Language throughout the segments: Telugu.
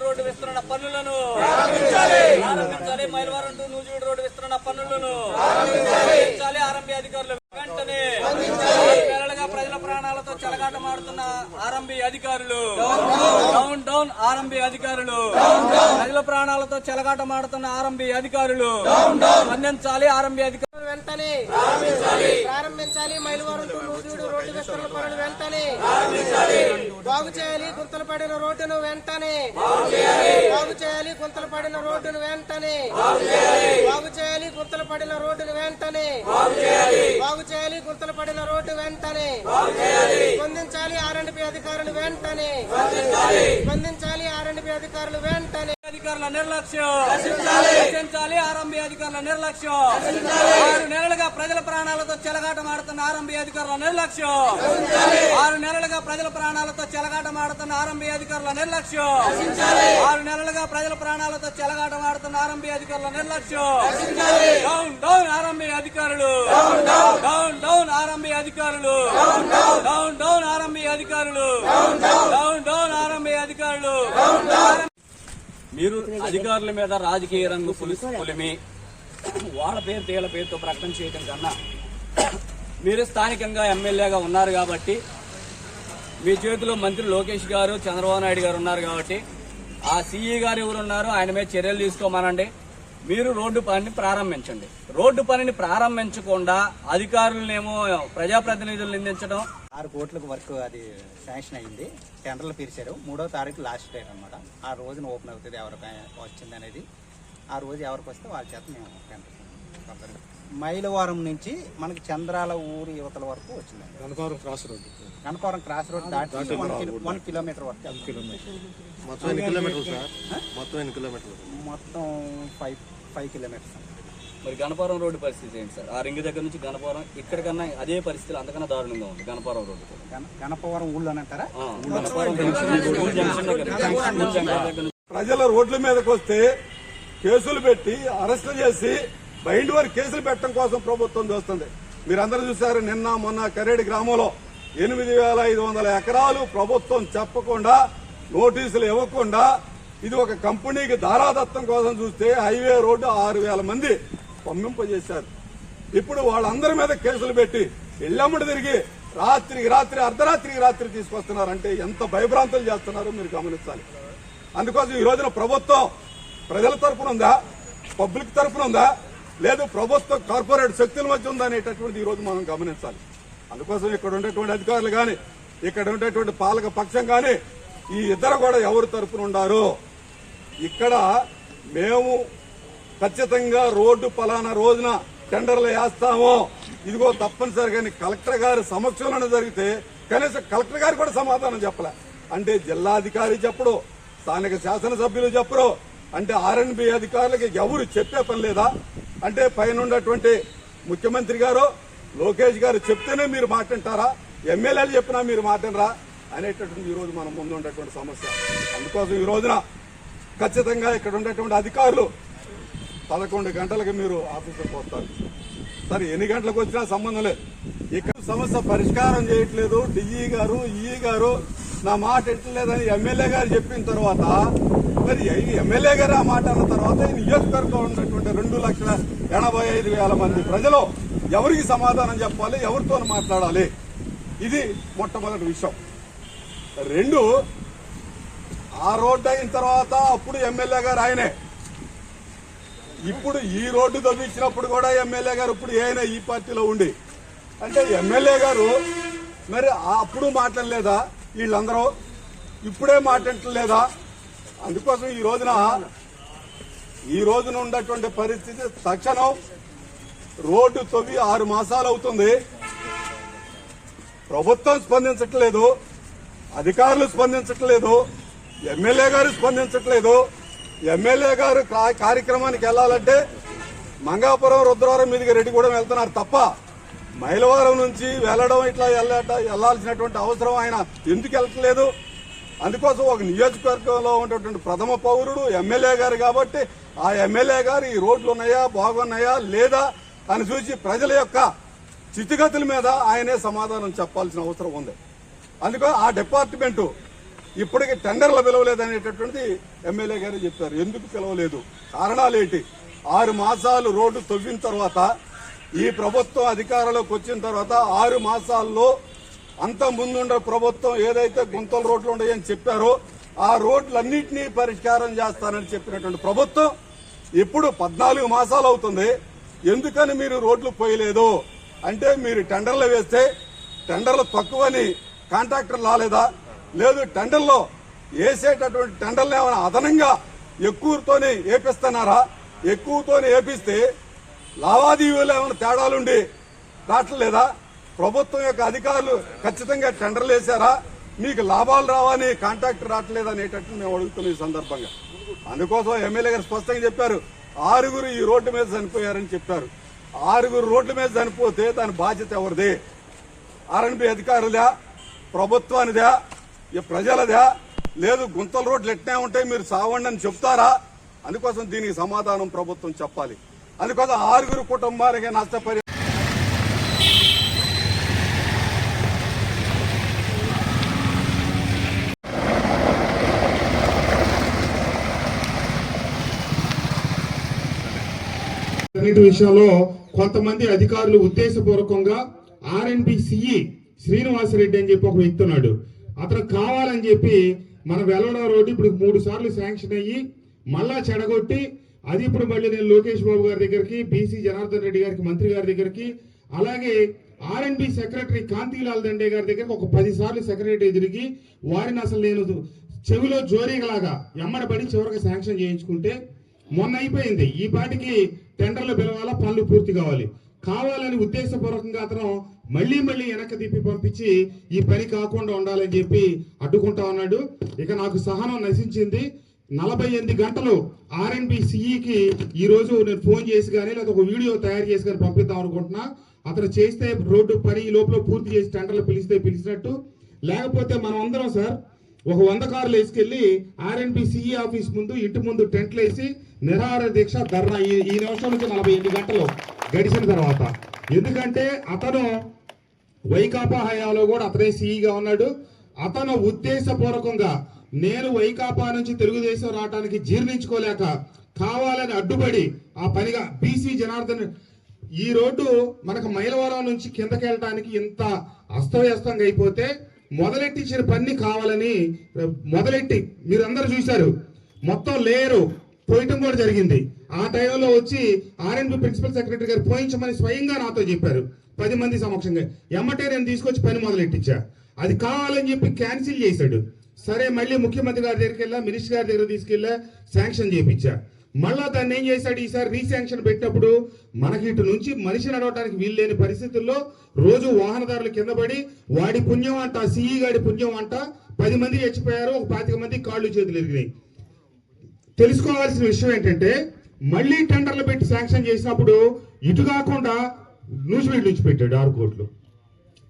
రోడ్డు విస్తరణ పనులను ప్రారంభించాలి మైలవరం టు నూజివీడు రోడ్డు విస్తరణ పనులను ప్రారంభించాలి ఆర్ఎంబీ అధికారులు. వెంటనే నెలలుగా ప్రజల ప్రాణాలతో చెలగాటమాడుతున్న ఆర్ఎంబీ అధికారులు డౌన్ డౌన్ ఆర్ఎంబీ అధికారులు ప్రజల ప్రాణాలతో చెలగాటమాడుతున్న ఆర్ఎంబీ అధికారులు స్పందించాలి ఆర్ఎంబీ అధికారులు వెంటనే ప్రారంభించాలి. మైలవరం టు నూజివీడు రోడ్డు విస్తరణ పనులు వెంటనే బాగు చేయాలి గుంతలు పడిన రోడ్డును వెంటనే. బాగు చేయాలి. గుంతలు పడిన రోడ్డును వెంటనే. బాగు చేయాలి. గుంతలు పడిన రోడ్డును వెంటనే. బాగు చేయాలి. గుంతలు పడిన రోడ్డు వెంటనే. స్పందించాలి ఆర్ఎండ్పి అధికారులు వెంటనే. స్పందించాలి. ఆర్ఎండ్పి అధికారులు వెంటనే. అధికారుల నిర్లక్ష్యం. రక్షించాలి ఆర్ఎంబీ అధికారుల నిర్లక్ష్యం. ఆరు నెలలుగా ప్రజల ప్రాణాలతో చెలగాటమాడుతున్న ఆర్ఎంబీ అధికారుల నిర్లక్ష్యం. ఆరు నెలలుగా ప్రజల ప్రాణాలతో చెలగాటమాడుతున్న ఆర్ఎంబీ అధికారుల నిర్లక్ష్యం. ఆరు నెలలుగా ప్రజల ప్రాణాలతో చెలగాటమాడుతున్న ఆర్ఎంబీ అధికారుల నిర్లక్ష్యం. డౌన్ డౌన్ ఆర్ఎంబీ అధికారులు. Down down. ఆర్ఎంబీ అధికారులు. Down down. ఆర్ఎంబీ అధికారులు. Down down. ఆర్ఎంబీ అధికారులు. మీరు అధికారుల మీద రాజకీయ రంగు పులిసి పులిమి వాళ్ళ పేరు తీగల పేరుతో ప్రకటన చేయడం కన్నా మీరు స్థానికంగా ఎమ్మెల్యేగా ఉన్నారు కాబట్టి మీ చేతిలో మంత్రి లోకేష్ గారు చంద్రబాబు నాయుడు గారు ఉన్నారు కాబట్టి ఆ సీఈ గారు ఎవరున్నారు ఆయన మీద చర్యలు తీసుకోమనండి. మీరు రోడ్డు పనిని ప్రారంభించండి. రోడ్డు పనిని ప్రారంభించకుండా అధికారులనేమో ప్రజాప్రతినిధులు నిందించడం ఆరు కోట్లకు వర్క్ అది శాంక్షన్ అయింది. టెండర్లు పిలిచారు. మూడో తారీఖు లాస్ట్ డేట్ అనమాట ఆ రోజున ఓపెన్ అవుతుంది ఎవరికి వచ్చింది అనేది. ఆ రోజు ఎవరికి వస్తే వాళ్ళ చేత మేము టెండర్ మైలవరం నుంచి మనకి చంద్రాల ఊరి యువతల వరకు వచ్చిందండి. Kanakaram cross road Kanakavaram cross road దాటి వన్ కిలో- వన్ కిలోమీటర్ వరకు. మొత్తం ఎన్ని కిలోమీటర్లు సార్? మొత్తం ఎన్ని కిలోమీటర్లు? మొత్తం ఫైవ్ ఫైవ్ కిలోమీటర్స్. అండి. మరి గణపురం రోడ్డు పరిస్థితి ఏంటి సార్? ఆ రింగ్ దగ్గర నుంచి గణపురం ఇక్కడికన్నా అదే పరిస్థితులు అంతకన్నా దారుణంగా ఉంది గణపురం రోడ్డు గణపవరం ఊళ్ళో అంటారా? దగ్గర నుంచి. ప్రజల రోడ్ల మీదకి వస్తే కేసులు పెట్టి అరెస్టులు చేసి బైండ్ వారి కేసులు పెట్టడం కోసం ప్రభుత్వం చూస్తుంది. మీరందరూ చూశారు నిన్న మొన్న కరేడి గ్రామంలో ఎనిమిది వేల ఐదు వందల ఎకరాలు ప్రభుత్వం చెప్పకుండా నోటీసులు ఇవ్వకుండా ఇది ఒక కంపెనీకి దారాదత్తం కోసం చూస్తే హైవే రోడ్డు ఆరు వేల మంది పంపింపజేశారు. ఇప్పుడు వాళ్ళందరి మీద కేసులు పెట్టి ఇళ్ళమ్మడి తిరిగి రాత్రికి రాత్రి అర్ధరాత్రికి రాత్రి తీసుకొస్తున్నారంటే ఎంత భయభ్రాంతులు చేస్తున్నారో మీరు గమనించాలి. అందుకోసం ఈ రోజున ప్రభుత్వం ప్రజల తరఫున ఉందా? పబ్లిక్ తరఫున ఉందా? లేదు ప్రభుత్వ కార్పొరేట్ శక్తుల మధ్య ఉందా అనేటటువంటి ఈ రోజు మనం గమనించాలి. అందుకోసం ఇక్కడ ఉండేటువంటి అధికారులు కానీ ఇక్కడ ఉండేటువంటి పాలక పక్షం కానీ ఈ ఇద్దరు కూడా ఎవరు తరపున ఉండారు? ఇక్కడ మేము ఖచ్చితంగా రోడ్డు పలానా రోజున టెండర్లు వేస్తాము. ఇదిగో తప్పనిసరిగా కలెక్టర్ గారి సమక్షంలోనే జరిగితే కనీసం కలెక్టర్ గారు కూడా సమాధానం చెప్పలే. అంటే జిల్లాధికారి చెప్పడు స్థానిక శాసనసభ్యులు చెప్పరు అంటే ఆర్ఎన్బి అధికారులకి ఎవరు చెప్పే పని లేదా? అంటే పైన ఉన్నటువంటి ముఖ్యమంత్రి గారు లోకేష్ గారు చెప్తేనే మీరు మాట్లాంటారా ఎమ్మెల్యేలు చెప్పినా మీరు మాట్లాడరా? అనేటటువంటి ఈ రోజు మన ముందు ఉన్నటువంటి సమస్య. అందుకోసం ఈ రోజున ఖచ్చితంగా ఇక్కడ ఉండేటువంటి అధికారులు పదకొండు గంటలకు మీరు ఆఫీసులకు వస్తారు సరే ఎన్ని గంటలకు వచ్చినా సంబంధం లేదు. ఇక్కడ సమస్య పరిష్కారం చేయట్లేదు. డిఈ గారు ఈఈ గారు నా మాట ఎట్టలేదని ఎమ్మెల్యే గారు చెప్పిన తర్వాత మరి ఎమ్మెల్యే గారు ఆ మాట అన్న తర్వాత ఈ నియోజకవర్గంలో ఉన్నటువంటి రెండు లక్షల ఎనభై ఐదు వేల మంది ప్రజలు ఎవరికి సమాధానం చెప్పాలి ఎవరితో మాట్లాడాలి? ఇది మొట్టమొదటి విషయం. రెండు ఆ రోడ్డు అయిన తర్వాత అప్పుడు ఎమ్మెల్యే గారు ఆయనే. ఇప్పుడు ఈ రోడ్డు తవ్వించినప్పుడు కూడా ఎమ్మెల్యే గారు ఇప్పుడు ఏమైనా ఈ పార్టీలో ఉండి. అంటే ఎమ్మెల్యే గారు మరి అప్పుడు మాట్లాడలేదా? వీళ్ళందరూ ఇప్పుడే మాట్లాడలేదా? అందుకోసం ఈ రోజున ఈ రోజున ఉన్నటువంటి పరిస్థితి తక్షణం రోడ్డు తవ్వి ఆరు మాసాలు అవుతుంది. ప్రభుత్వం స్పందించట్లేదు అధికారులు స్పందించట్లేదు ఎమ్మెల్యే గారు స్పందించట్లేదు. ఎమ్మెల్యే గారు కార్యక్రమానికి వెళ్ళాలంటే మంగాపురం రుద్రవరం మీదుగా రెడ్డిగూడెం వెళ్తున్నారు తప్ప మైలవరం నుంచి వెళ్ళడం ఇట్లా వెళ్ళట వెళ్ళాల్సినటువంటి అవసరం ఆయన ఎందుకు వెళ్ళట్లేదు? అందుకోసం ఒక నియోజకవర్గంలో ఉన్నటువంటి ప్రథమ పౌరుడు ఎమ్మెల్యే గారు కాబట్టి ఆ ఎమ్మెల్యే గారు ఈ రోడ్లు ఉన్నాయా బాగున్నాయా లేదా అని చూసి ప్రజల యొక్క స్థితిగతుల మీద ఆయనే సమాధానం చెప్పాల్సిన అవసరం ఉంది. అందుకో ఆ డిపార్ట్మెంటు ఇప్పటికి టెండర్లు పిలవలేదనేటటువంటి ఎమ్మెల్యే గారు చెప్పారు. ఎందుకు పిలవలేదు? కారణాలు ఏంటి? ఆరు మాసాలు రోడ్డు తవ్విన తర్వాత ఈ ప్రభుత్వం అధికారంలోకి వచ్చిన తర్వాత ఆరు మాసాల్లో అంత ముందుండే ప్రభుత్వం ఏదైతే గుంతల రోడ్లు ఉన్నాయని చెప్పారో ఆ రోడ్లన్నింటినీ పరిష్కారం చేస్తానని చెప్పినటువంటి ప్రభుత్వం ఇప్పుడు పద్నాలుగు మాసాలు అవుతుంది. ఎందుకని మీరు రోడ్లు పోయలేదు? అంటే మీరు టెండర్లు వేస్తే టెండర్లు తక్కువని కాంట్రాక్టర్ రాలేదా? లేదు టెండర్లో వేసేటటువంటి టెండర్లు ఏమైనా అదనంగా ఎక్కువతోనే వేపిస్తున్నారా? ఎక్కువతోనే వేపిస్తే లావాదేవీలు ఏమైనా తేడాలుండి రావట్లేదా? ప్రభుత్వం యొక్క అధికారులు ఖచ్చితంగా టెండర్లు వేశారా? మీకు లాభాలు రావని కాంట్రాక్ట్ రావట్లేదు అనేటట్టు మేము అడుగుతున్నాం ఈ సందర్భంగా. అందుకోసం ఎమ్మెల్యే గారు స్పష్టంగా చెప్పారు ఆరుగురు ఈ రోడ్డు మీద చనిపోయారని చెప్పారు. ఆరుగురు రోడ్ల మీద చనిపోతే దాని బాధ్యత ఎవరిది? ఆర్ఎన్బి అధికారులదా ప్రభుత్వానిదా? ఈ ప్రజలదా. లేదు గుంతల రోడ్లు ఎట్టే ఉంటాయి మీరు సావండి అని చెప్తారా? అందుకోసం దీనికి సమాధానం ప్రభుత్వం చెప్పాలి. అందుకోసం ఆరుగురు కుటుంబానికి నష్టపరి అన్నిటి విషయంలో కొంతమంది అధికారులు ఉద్దేశపూర్వకంగా ఆర్ఎన్బి సిఈ శ్రీనివాసరెడ్డి అని చెప్పి ఒక వ్యక్తి ఉన్నాడు. అతను కావాలని చెప్పి మన వెల్లడ రోడ్డు ఇప్పుడు మూడు సార్లు శాంక్షన్ అయ్యి మళ్ళా చెడగొట్టి అది ఇప్పుడు మళ్ళీ నేను లోకేష్ బాబు గారి దగ్గరికి బీసీ జనార్దన్ రెడ్డి గారికి మంత్రి గారి దగ్గరికి అలాగే ఆర్ఎన్బి సెక్రటరీ కాంతిలాల్ దండే గారి దగ్గరికి ఒక పది సార్లు సెక్రటరీ తిరిగి వారిని అసలు నేను చెవిలో జోరీగలాగా ఎమ్మడబడి చివరికి శాంక్షన్ చేయించుకుంటే మొన్న అయిపోయింది. ఈ పాటికి టెండర్లు పిలవాలా పనులు పూర్తి కావాలి. కావాలని ఉద్దేశపూర్వకంగా అతను మళ్ళీ మళ్ళీ వెనక్కి తిప్పి పంపించి ఈ పని కాకుండా ఉండాలని చెప్పి అడ్డుకుంటా ఉన్నాడు. ఇక నాకు సహనం నశించింది. నలభై ఎనిమిది గంటలు ఆర్ఎన్బి సిఈకి ఈ రోజు నేను ఫోన్ చేసి కానీ లేదా ఒక వీడియో తయారు చేసి కానీ పంపిద్దాం అనుకుంటున్నా. అతను చేస్తే రోడ్డు పని ఈ లోపల పూర్తి చేసి టెండర్లు పిలిస్తే పిలిచినట్టు. లేకపోతే మనం అందరం సార్ ఒక వంద కార్లు వేసుకెళ్ళి ఆర్ఎన్బి సిఈ ఆఫీస్ ముందు ఇంటి ముందు టెంట్లు వేసి నిరాహార దీక్ష ధర్నా ఈ ఈ నిమిషం నుంచి నలభై ఎనిమిది గంటలు. గడిచిన తర్వాత. ఎందుకంటే అతను వైకాపా హయాలో కూడా అతనే సీఈగా ఉన్నాడు. అతను ఉద్దేశపూర్వకంగా నేను వైకాపా నుంచి తెలుగుదేశం రావడానికి జీర్ణించుకోలేక కావాలని అడ్డుపడి ఆ పనిగా బీసీ జనార్దన్ ఈ రోడ్డు మనకు మైలవరం నుంచి కిందకెళ్ళటానికి ఇంత అస్తవ్యస్తంగా అయిపోతే మొదలెట్టించిన పని కావాలని మొదలెట్టి మీరందరూ చూశారు. మొత్తం లేరు పోయటం కూడా జరిగింది. ఆ టైంలో వచ్చి ఆర్ఎన్బి ప్రిన్సిపల్ సెక్రటరీ గారు పోయించమని స్వయంగా నాతో చెప్పారు. పది మంది సమక్షంగా. ఎమ్మటే నేను తీసుకొచ్చి పని మొదలెట్టించా. అది కావాలని చెప్పి క్యాన్సిల్ చేశాడు. సరే మళ్ళీ ముఖ్యమంత్రి గారి దగ్గరికి వెళ్ళా మినిస్టర్ గారి దగ్గర తీసుకెళ్ళా శాంక్షన్ చేయించా. మళ్ళా దాన్ని ఏం చేశాడు ఈసారి? రీశాంక్షన్ పెట్టినప్పుడు మనకి ఇటు నుంచి మనిషి నడవడానికి వీల్లేని పరిస్థితుల్లో రోజు వాహనదారులు కింద పడి వాడి పుణ్యం అంట సిఈ గాడి పుణ్యం అంట పది మంది చచ్చిపోయారు ఒక పాతిక మంది కాళ్ళు చేతులు ఎరిగినాయి తెలుసుకోవాల్సిన విషయం ఏంటంటే మళ్ళీ టెండర్లు పెట్టి శాంక్షన్ చేసినప్పుడు ఇటు కాకుండా నూజివీడు నుంచి పెట్టాడు ఆరు కోట్లు.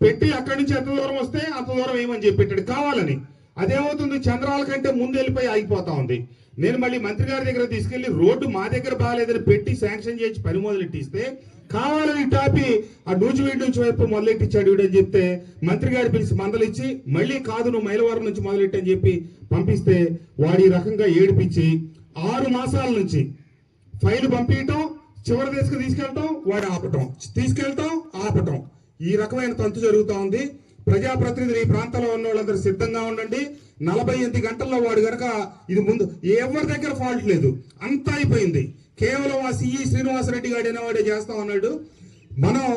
పెట్టి అక్కడి నుంచి ఎంత దూరం వస్తే అంత దూరం ఏమని చెప్పి పెట్టాడు? కావాలని. అదేమవుతుంది? చంద్రాల కంటే ముందు వెళ్ళిపోయి ఆగిపోతా ఉంది. నేను మళ్ళీ మంత్రి గారి దగ్గర తీసుకెళ్ళి రోడ్డు మా దగ్గర బాగాలేదని పెట్టి శాంక్షన్ చేసి పని మొదలెట్టిస్తే కావాలని టాపి ఆ నూజివీడు నుంచి వైపు మొదలెట్టించాడు వీడని చెప్తే మంత్రి గారు పిలిచి మందలిచ్చి మళ్ళీ కాదు నువ్వు మైలవరం నుంచి మొదలెట్టని చెప్పి పంపిస్తే వాడి రకంగా ఏడిపించి ఆరు మాసాల నుంచి ఫైల్ పంపించటం చివరి దశకు తీసుకెళ్ళటం వాడు ఆపటం. తీసుకెళ్ళటం ఆపటం. ఈ రకమైన తంతు జరుగుతా ఉంది. ప్రజాప్రతినిధులు ఈ ప్రాంతంలో ఉన్న వాళ్ళందరూ సిద్ధంగా ఉండండి. నలభై ఎనిమిది గంటల్లో వాడు కనుక ఇది ముందు ఎవరి దగ్గర ఫాల్ట్ లేదు. అంతా అయిపోయింది. కేవలం ఆ సిఈ శ్రీనివాసరెడ్డి గారు అనేవాడే చేస్తా ఉన్నాడు. మనం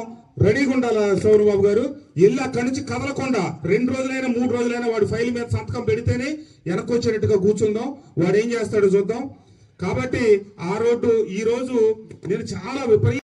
రెడీగా ఉండాలి సౌరబాబు గారు. ఇల్లు అక్కడి నుంచి కదలకుండా రెండు రోజులైనా మూడు రోజులైనా వాడు ఫైల్ మీద సంతకం పెడితేనే వెనక్కి వచ్చేటట్టుగా కూర్చుందాం. వాడు ఏం చేస్తాడో చూద్దాం. కాబట్టి ఆ రోడ్డు ఈ రోజు నేను చాలా విపరీత